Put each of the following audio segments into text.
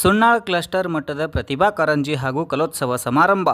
ಸುನ್ನಾಳ್ cluster ಮಟ್ಟದ ಪ್ರತಿಭಾ ಕಾರಂಜಿ ಹಾಗೂ ಕಲೋತ್ಸವ ಸಮಾರಂಭ.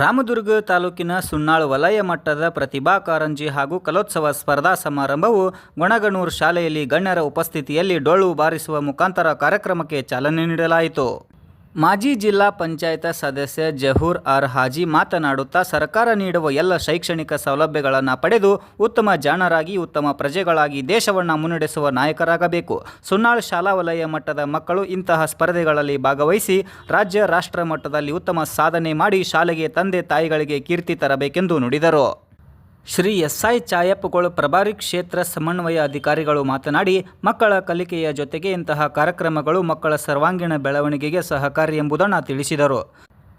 ರಾಮದುರ್ಗ ತಾಲೂಕಿನ ಸುಣ್ಣಾಳ್ ವಲಯ ಮಟ್ಟದ ಪ್ರತಿಭಾ ಕಾರಂಜಿ ಹಾಗೂ ಕಲೋತ್ಸವ ಸ್ಪರ್ಧಾ ಸಮಾರಂಭವು ಗೊಣಗಣೂರು ಶಾಲೆಯಲ್ಲಿ ಗಣ್ಯರ ಉಪಸ್ಥಿತಿಯಲ್ಲಿ ಡೊಳ್ಳು ಬಾರಿಸುವ ಮುಖಾಂತರ ಕಾರ್ಯಕ್ರಮಕ್ಕೆ ಚಾಲನೆ ನೀಡಲಾಯಿತು. ಮಾಜಿ ಜಿಲ್ಲಾ ಪಂಚಾಯತ ಸದಸ್ಯ ಜಹೂರ್ ಆರ್ ಹಾಜಿ ಮಾತನಾಡುತ್ತಾ, ಸರ್ಕಾರ ನೀಡುವ ಎಲ್ಲ ಶೈಕ್ಷಣಿಕ ಸೌಲಭ್ಯಗಳನ್ನು ಪಡೆದು ಉತ್ತಮ ಜಾಣರಾಗಿ, ಉತ್ತಮ ಪ್ರಜೆಗಳಾಗಿ ದೇಶವನ್ನು ಮುನ್ನಡೆಸುವ ನಾಯಕರಾಗಬೇಕು. ಸುನ್ನಾಳ್ ಶಾಲಾ ವಲಯ ಮಟ್ಟದ ಮಕ್ಕಳು ಇಂತಹ ಸ್ಪರ್ಧೆಗಳಲ್ಲಿ ಭಾಗವಹಿಸಿ, ರಾಜ್ಯ ರಾಷ್ಟ್ರ ಮಟ್ಟದಲ್ಲಿ ಉತ್ತಮ ಸಾಧನೆ ಮಾಡಿ ಶಾಲೆಗೆ ತಂದೆ ತಾಯಿಗಳಿಗೆ ಕೀರ್ತಿ ತರಬೇಕೆಂದು ನುಡಿದರು. ಶ್ರೀ ಎಸ್ಐ ಚಾಯಪ್ಪಗಳು ಪ್ರಭಾರಿ ಕ್ಷೇತ್ರ ಸಮನ್ವಯ ಅಧಿಕಾರಿಗಳು ಮಾತನಾಡಿ, ಮಕ್ಕಳ ಕಲಿಕೆಯ ಜೊತೆಗೆ ಇಂತಹ ಕಾರ್ಯಕ್ರಮಗಳು ಮಕ್ಕಳ ಸರ್ವಾಂಗೀಣ ಬೆಳವಣಿಗೆಗೆ ಸಹಕಾರಿ ಎಂಬುದನ್ನು ತಿಳಿಸಿದರು.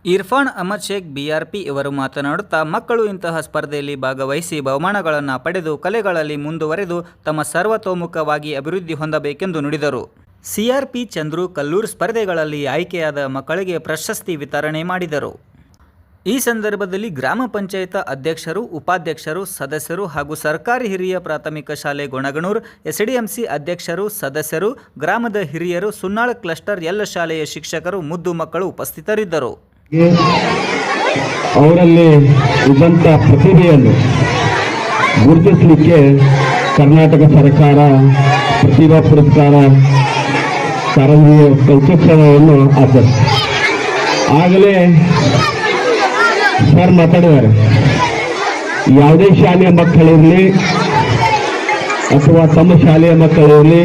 ಇರ್ಫಾನ್ ಅಹಮದ್ ಶೇಖ್, ಬಿಆರ್ಪಿ ಇವರು ಮಾತನಾಡುತ್ತಾ, ಮಕ್ಕಳು ಇಂತಹ ಸ್ಪರ್ಧೆಯಲ್ಲಿ ಭಾಗವಹಿಸಿ ಬಹುಮಾನಗಳನ್ನು ಪಡೆದು ಕಲೆಗಳಲ್ಲಿ ಮುಂದುವರೆದು ತಮ್ಮ ಸರ್ವತೋಮುಖವಾಗಿ ಅಭಿವೃದ್ಧಿ ಹೊಂದಬೇಕೆಂದು ನುಡಿದರು. ಸಿಆರ್ಪಿ ಚಂದ್ರು ಕಲ್ಲೂರು ಸ್ಪರ್ಧೆಗಳಲ್ಲಿ ಆಯ್ಕೆಯಾದ ಮಕ್ಕಳಿಗೆ ಪ್ರಶಸ್ತಿ ವಿತರಣೆ ಮಾಡಿದರು. ಈ ಸಂದರ್ಭದಲ್ಲಿ ಗ್ರಾಮ ಪಂಚಾಯತ ಅಧ್ಯಕ್ಷರು, ಉಪಾಧ್ಯಕ್ಷರು, ಸದಸ್ಯರು ಹಾಗೂ ಸರ್ಕಾರಿ ಹಿರಿಯ ಪ್ರಾಥಮಿಕ ಶಾಲೆ ಗುಣಗಣೂರ್, ಎಸ್ಡಿಎಂಸಿ ಅಧ್ಯಕ್ಷರು, ಸದಸ್ಯರು, ಗ್ರಾಮದ ಹಿರಿಯರು, ಸುನ್ನಾಳ ಕ್ಲಸ್ಟರ್, ಎಲ್ಲ ಶಾಲೆಯ ಶಿಕ್ಷಕರು, ಮುದ್ದು ಮಕ್ಕಳು ಉಪಸ್ಥಿತರಿದ್ದರು. ಅವರಲ್ಲಿ ಇದ್ದಂತಹ ಪ್ರತಿಭೆಯನ್ನು ಗುರುತಿಸಲಿಕ್ಕೆ ಕರ್ನಾಟಕ ಸರ್ಕಾರ ಪ್ರತಿಭಾ ಪುರಸ್ಕಾರ ಕಾರಂಜಿಯ ಕಲ್ಪೋತ್ಸವವನ್ನು ಆಚರಿಸಿದೆ. ಆಗಲೇ ಸರ್ ಮಾತಾಡಿದ್ದಾರೆ ಯಾವುದೇ ಶಾಲೆಯ ಮಕ್ಕಳಿರಲಿ ಅಥವಾ ತಮ್ಮ ಶಾಲೆಯ ಮಕ್ಕಳಿರಲಿ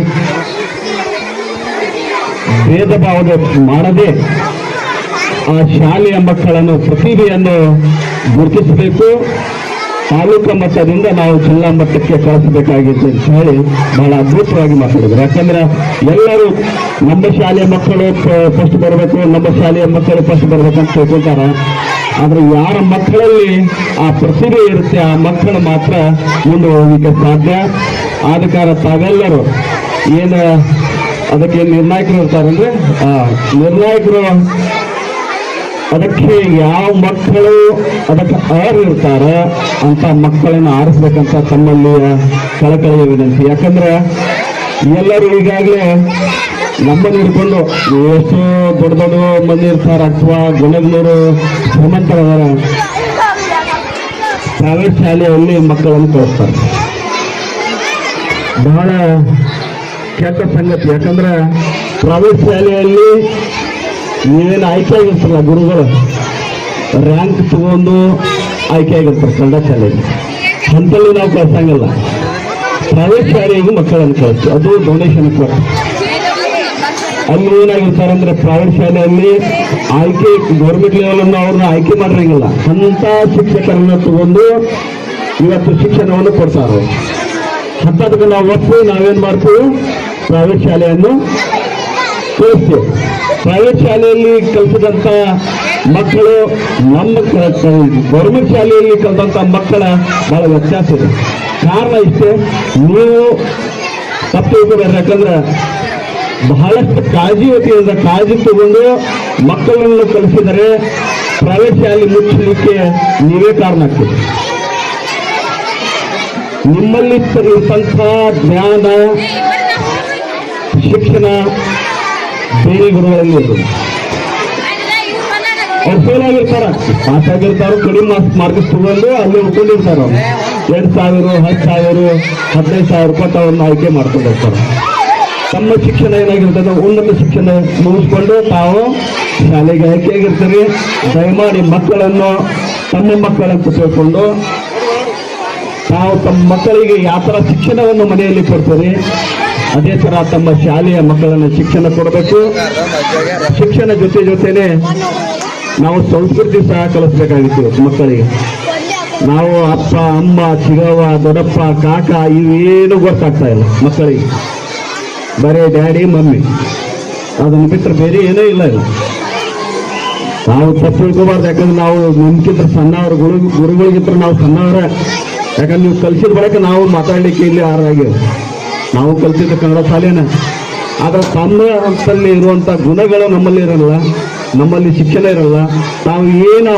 ಭೇದ ಭಾವದ ಮಾಡದೆ ಆ ಶಾಲೆಯ ಮಕ್ಕಳನ್ನು ಪ್ರತಿಭೆಯನ್ನು ಗುರುತಿಸಬೇಕು. ತಾಲೂಕು ಮಟ್ಟದಿಂದ ನಾವು ಜಿಲ್ಲಾ ಮಟ್ಟಕ್ಕೆ ಕಳಿಸಬೇಕಾಗಿತ್ತು ಅಂತ ಹೇಳಿ ಬಹಳ ಅದ್ಭುತವಾಗಿ ಮಾತಾಡಿದ್ರು ಯಾಕಂದ್ರೆ ಎಲ್ಲರೂ ನಮ್ಮ ಶಾಲೆಯ ಮಕ್ಕಳು ಫಸ್ಟ್ ಬರಬೇಕು, ನಮ್ಮ ಶಾಲೆಯ ಮಕ್ಕಳು ಫಸ್ಟ್ ಬರ್ಬೇಕಂತ ತಿಳ್ಕೊತಾರ. ಆದ್ರೆ ಯಾರ ಮಕ್ಕಳಲ್ಲಿ ಆ ಪ್ರತಿಭೆ ಇರುತ್ತೆ, ಆ ಮಕ್ಕಳು ಮಾತ್ರ ಮುಂದೆ ಹೋಗಲಿಕ್ಕೆ ಸಾಧ್ಯ? ಆದ ಕಾರಣ ತಾವೆಲ್ಲರೂ ಏನು ಅದಕ್ಕೆ ನಿರ್ಣಾಯಕರು ಇರ್ತಾರಂದ್ರೆ ಆ, ನಿರ್ಣಾಯಕರು ಅದಕ್ಕೆ ಯಾವ ಮಕ್ಕಳು ಅದಕ್ಕೆ ಅರ್ಹ ಇರ್ತಾರ ಅಂತ ಮಕ್ಕಳನ್ನು ಆರಿಸ್ಬೇಕಂತ ತಮ್ಮಲ್ಲಿ ಕಳಕಳಿಯ ವಿನಂತಿ. ಯಾಕಂದ್ರೆ ಎಲ್ಲರೂ ಈಗಾಗಲೇ ನಮ್ಮನ್ನು ಹಿಡ್ಕೊಂಡು ಎಷ್ಟು ದೊಡ್ಡ ದೊಡ್ಡ ಮಂದಿ ಇರ್ತಾರೆ ಅಥವಾ ಗುಣಗ್ನೂರು ಶ್ರೀಮಂತರವರ ಪ್ರೈವೇಟ್ ಶಾಲೆಯಲ್ಲಿ ಮಕ್ಕಳನ್ನು ಕಳಿಸ್ತಾರೆ. ಬಹಳ ಕೆಟ್ಟ ಸಂಗತಿ. ಯಾಕಂದ್ರೆ ಪ್ರೈವೇಟ್ ಶಾಲೆಯಲ್ಲಿ ನೀವೇನು ಆಯ್ಕೆ ಆಗಿರ್ತಾರಲ್ಲ ಗುರುಗಳು. ರ್ಯಾಂಕ್ ತಗೊಂಡು ಆಯ್ಕೆ ಆಗಿರ್ತಾರೆ ಕನ್ನಡ ಶಾಲೆಗೆ ಅಂತಲ್ಲಿ ನಾವು ಕಳ್ಸಂಗಿಲ್ಲ. ಪ್ರೈವೇಟ್ ಶಾಲೆಗೂ ಮಕ್ಕಳನ್ನು ಕಳಿಸ್ತೀವಿ. ಅದು ಡೊನೇಷನ್ ಕೊಟ್ಟು ಅಲ್ಲಿ ಏನಾಗಿರ್ತಾರೆ ಅಂದ್ರೆ ಪ್ರೈವೇಟ್ ಶಾಲೆಯಲ್ಲಿ ಆಯ್ಕೆ ಗೌರ್ಮೆಂಟ್ ಲೆವೆಲ್ ಅನ್ನು ಅವ್ರನ್ನ ಆಯ್ಕೆ ಮಾಡಿರಂಗಿಲ್ಲ. ಅಂತ ಶಿಕ್ಷಕರನ್ನ ತಗೊಂಡು ಇವತ್ತು ಶಿಕ್ಷಣವನ್ನು ಕೊಡ್ತಾರೆ. ಅಂಥದಕ್ಕೆ ನಾವು ಒಪ್ಪಿ ನಾವೇನ್ ಮಾಡ್ತೀವಿ? ಪ್ರೈವೇಟ್ ಶಾಲೆಯನ್ನು ಕಳಿಸ್ತೀವಿ. ಪ್ರೈವೇಟ್ ಶಾಲೆಯಲ್ಲಿ ಕಲಿಸಿದಂತ ಮಕ್ಕಳು ನಮ್ಮ ಗೌರ್ಮೆಂಟ್ ಶಾಲೆಯಲ್ಲಿ ಕಲಿತಂತ ಮಕ್ಕಳ ಬಹಳ ವ್ಯತ್ಯಾಸ ಇದೆ. ಕಾರಣ ಇಷ್ಟೇ, ನೀವು ತಪ್ಪು ಯಾಕಂದ್ರೆ ಬಹಳಷ್ಟು ಕಾಳಜಿ ವತಿಯಿಂದ ಕಾಳಜಿ ತಗೊಂಡು ಮಕ್ಕಳನ್ನು ಕಲಿಸಿದರೆ ಪ್ರೈವೇಟ್ ಶಾಲೆ ಮುಚ್ಚಲಿಕ್ಕೆ ನೀವೇ ಕಾರಣ ಆಗ್ತೀರಿ. ನಿಮ್ಮಲ್ಲಿ ಇರ್ತಂಥ ಜ್ಞಾನ, ಶಿಕ್ಷಣ ಬೇರೆ ಗುರುಗಳಲ್ಲಿ ಆಗಿರ್ತಾರ ಪಾಸ್ ಆಗಿರ್ತಾರ ಕಡಿಮೆ ಮಾರ್ಕ್ಸ್ ಮಾರ್ಕ್ ತಗೊಂಡು ಅಲ್ಲಿ ಉಳ್ಕೊಂಡಿರ್ತಾರ ಎರಡು ಸಾವಿರ, ಹತ್ತು ಸಾವಿರ, ಹದಿನೈದು ಸಾವಿರ ರೂಪಾಯಿ ಅವ್ರನ್ನ ಆಯ್ಕೆ ಮಾಡ್ಕೊಂಡಿರ್ತಾರೆ ತಮ್ಮ ಶಿಕ್ಷಣ ಏನಾಗಿರ್ತದೆ, ಉನ್ನತ ಶಿಕ್ಷಣ ಮುಗಿಸ್ಕೊಂಡು ತಾವು ಶಾಲೆಗೆ ಆಯ್ಕೆ ಆಗಿರ್ತಾರೆ ದಯಮಾಡಿ ಮಕ್ಕಳನ್ನು, ತಮ್ಮ ಮಕ್ಕಳಂತ ತಿಳ್ಕೊಂಡು ತಾವು ತಮ್ಮ ಮಕ್ಕಳಿಗೆ ಯಾವ ಥರ ಶಿಕ್ಷಣವನ್ನು ಮನೆಯಲ್ಲಿ ಕೊಡ್ತಾರೆ, ಅದೇ ತರ ತಮ್ಮ ಶಾಲೆಯ ಮಕ್ಕಳನ್ನು ಶಿಕ್ಷಣ ಕೊಡಬೇಕು. ಶಿಕ್ಷಣ ಜೊತೆ ಜೊತೆನೆ ನಾವು ಸಂಸ್ಕೃತಿ ಸಹ ಕಲಿಸ್ಬೇಕಾಗಿತ್ತು ಮಕ್ಕಳಿಗೆ. ನಾವು ಅಪ್ಪ, ಅಮ್ಮ, ಚಿಗವ್ವ, ದೊಡ್ಡಪ್ಪ, ಕಾಕ ಇವೇನು ಗೊತ್ತಾಗ್ತಾ ಇಲ್ಲ ಮಕ್ಕಳಿಗೆ. ಬರೀ ಡ್ಯಾಡಿ, ಮಮ್ಮಿ. ಅದನ್ನು ಬಿಟ್ಟರೆ ಬೇರೆ ಏನೂ ಇಲ್ಲ ಇಲ್ಲ ನಾವು ತಪ್ಪು ತಿಳ್ಕೋಬಾರ್ದು, ಯಾಕಂದ್ರೆ ನಾವು ನಿಮ್ಗಿಂತ ಸಣ್ಣವ್ರ, ಗುರು ಗುರುಗಳಿಗಿಂತ ನಾವು ಸಣ್ಣವ್ರ. ಯಾಕಂದ್ರೆ ನೀವು ಕಲಿಸಿದ ಬಳಿಕ ನಾವು ಮಾತಾಡ್ಲಿಕ್ಕೆ ಇಲ್ಲಿ ಆರಾಗಿ ನಾವು ಕಲಿಸಿದ ಕನ್ನಡ ಶಾಲೆನ. ಆದ್ರೆ ತಮ್ಮ ಅಂತಲ್ಲಿ ಇರುವಂತ ಗುಣಗಳು ನಮ್ಮಲ್ಲಿ ಇರಲ್ಲ, ನಮ್ಮಲ್ಲಿ ಶಿಕ್ಷಣ ಇರಲ್ಲ. ನಾವು ಏನು